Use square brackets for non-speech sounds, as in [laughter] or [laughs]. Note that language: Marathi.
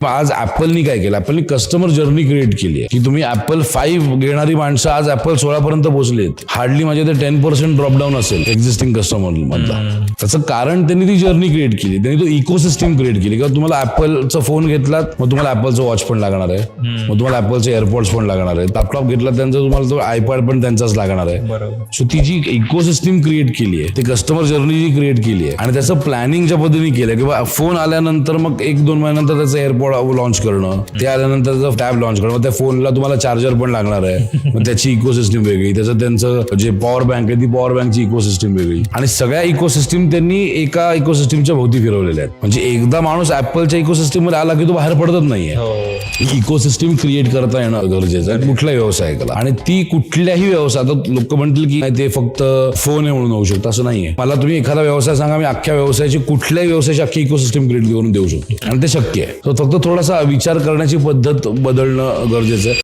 आज ऍपलनी काय केलं? ऍपलनी कस्टमर जर्नी क्रिएट केली आहे. की तुम्ही ऍपल फाईव्ह घेणारी माणसं आज ऍपल सोळा पर्यंत पोहोचलीत हार्डली माझे ते टेन पर्सेंट ड्रॉपडाऊन असेल एक्झिस्टिंग कस्टमर मधला. त्याचं कारण त्यांनी ती जर्नी क्रिएट केली. त्यांनी तो इकोसिस्टम क्रिएट केली. किंवा तुम्हाला ऍपलचा फोन घेतलात मग तुम्हाला ऍपलचं वॉच पण लागणार आहे. मग तुम्हाला ऍपलचे एअरपोर्ट्स पण लागणार आहे. लॅपटॉप घेतला त्यांचा तुम्हाला तो आयपॅड पण त्यांचाच लागणार आहे. सो ती जी इकोसिस्टम क्रिएट केली आहे ती कस्टमर जर्नी जी क्रिएट केली आहे आणि त्याचं प्लॅनिंग ज्या पद्धतीने केलं किंवा फोन आल्यानंतर मग एक दोन महिन्यानंतर त्याचं एअरपोर्ट लॉन्च करणं. ते आल्यानंतर टॅब लॉन्च करणं त्या फोनला तुम्हाला चार्जर पण लागणार आहे. [laughs] मग त्याची इकोसिस्टम वेगळी. त्याचं त्यांचं जे पॉवर बँक आहे ती पॉवर बँकची इकोसिस्टम वेगळी. आणि सगळ्या इकोसिस्टम त्यांनी एका इकोसिस्टमच्या भोवती फिरवलेल्या आहेत. म्हणजे एकदा माणूस ऍपलच्या इकोसिस्टममध्ये आला की तो बाहेर पडतच नाहीये. हो. इकोसिस्टम क्रिएट करता येणं गरजेचं आहे. कुठल्याही व्यवसायाला आणि ती कुठल्याही व्यवसाय आता लोक म्हणतील की ते फक्त फोन आहे म्हणून होऊ शकतं. असं नाहीये. मला तुम्ही एखादा व्यवसाय सांगा मी अख्ख्या व्यवसायाची कुठल्याही व्यवसायाची अख्खी इकोसिस्टम क्रिएट करून देऊ शकतो. आणि ते शक्य आहे. फक्त थोडासा विचार करण्याची पद्धत बदलणं गरजेचं आहे.